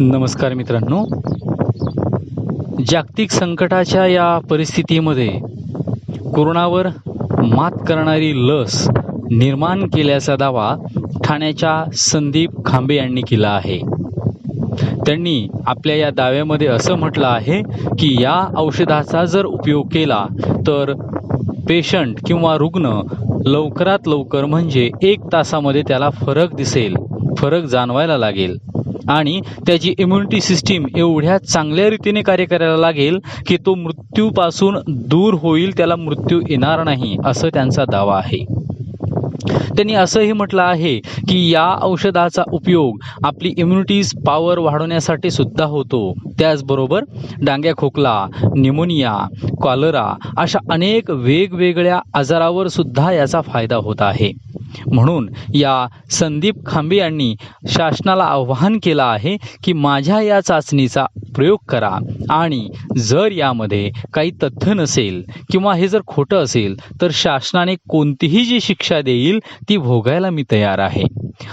नमस्कार मित्रांनो. जागतिक संकटाच्या या परिस्थितीमध्ये कोरोनावर मात करणारी लस निर्माण केल्याचा दावा ठाण्याच्या संदीप खांबे यांनी केला आहे. त्यांनी आपल्या या दाव्यामध्ये असं म्हटलं आहे की या औषधाचा जर उपयोग केला तर पेशंट किंवा रुग्ण लवकरात लवकर म्हणजे एक तासामध्ये त्याला फरक दिसेल फरक जाणवायला लागेल. आणि त्याची इम्युनिटी सिस्टीम एवढ्या चांगल्या रीतीने कार्य करायला लागेल की तो मृत्यूपासून दूर होईल त्याला मृत्यू येणार नाही असं त्यांचा दावा आहे. त्यांनी असंही म्हटलं आहे की या औषधाचा उपयोग आपली इम्युनिटीज पॉवर वाढवण्यासाठी सुद्धा होतो. त्याचबरोबर डांग्या खोकला निमोनिया कॉलरा अशा अनेक वेगवेगळ्या आजारावर सुद्धा याचा फायदा होत आहे. म्हणून या संदीप खांबे यांनी शासनाला आवाहन केलं आहे की माझ्या या चाचणीचा प्रयोग करा. आणि जर यामध्ये काही तथ्य नसेल किंवा हे जर खोटं असेल तर शासनाने कोणतीही जी शिक्षा देईल ती भोगायला मी तयार आहे.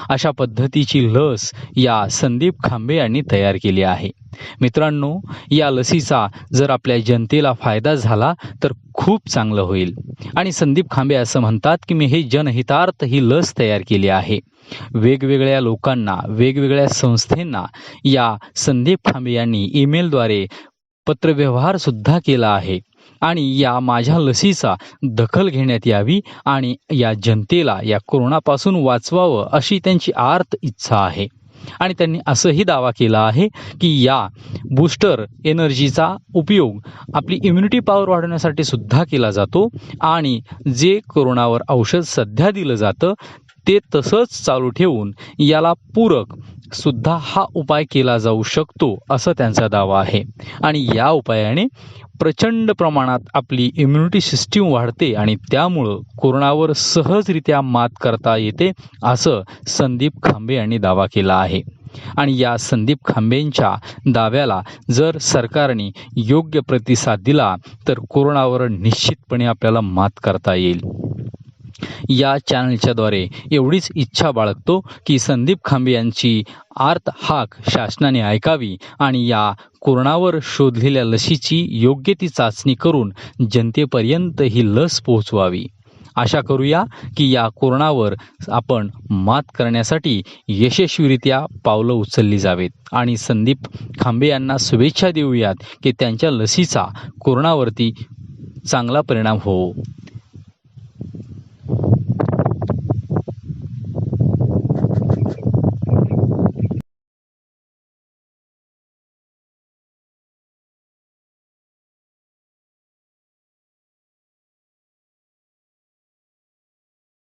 अशा पद्धतीची लस या संदीप खांबे यांनी तयार केली आहे. मित्रांनो या लसीचा जर आपल्या जनतेला फायदा झाला तर खूप चांगलं होईल. आणि संदीप खांबे असं म्हणतात की मी हे जनहितार्थ ही लस तयार केली आहे. वेगवेगळ्या लोकांना वेगवेगळ्या संस्थेंना या संदीप खांबे यांनी ईमेलद्वारे पत्रव्यवहार सुद्धा केला आहे. आणि या माझ्या लसीचा दखल घेण्यात यावी आणि या जनतेला या कोरोनापासून वाचवावं अशी त्यांची आर्त इच्छा आहे. आणि त्यांनी असंही दावा केला आहे की या बूस्टर एनर्जीचा उपयोग आपली इम्युनिटी पॉवर वाढवण्यासाठी सुद्धा केला जातो आणि जे कोरोनावर औषध सध्या दिलं जातं ते तसंच चालू ठेवून याला पूरक सुद्धा हा उपाय केला जाऊ शकतो असं त्यांचा दावा आहे. आणि या उपायाने प्रचंड प्रमाणात आपली इम्युनिटी सिस्टीम वाढते आणि त्यामुळं कोरोनावर सहजरित्या मात करता येते असं संदीप खांबे यांनी दावा केला आहे. आणि या संदीप खांबेंच्या दाव्याला जर सरकारने योग्य प्रतिसाद दिला तर कोरोनावर निश्चितपणे आपल्याला मात करता येईल. या चॅनलच्याद्वारे एवढीच इच्छा बाळगतो की संदीप खांबे यांची आर्त हाक शासनाने ऐकावी आणि या कोरोनावर शोधलेल्या लसीची योग्य ती चाचणी करून जनतेपर्यंत ही लस पोहोचवावी. आशा करूया की या कोरोनावर आपण मात करण्यासाठी यशस्वीरित्या पावलं उचलली जावेत. आणि संदीप खांबे यांना शुभेच्छा देऊयात की त्यांच्या लसीचा कोरोनावरती चांगला परिणाम होवो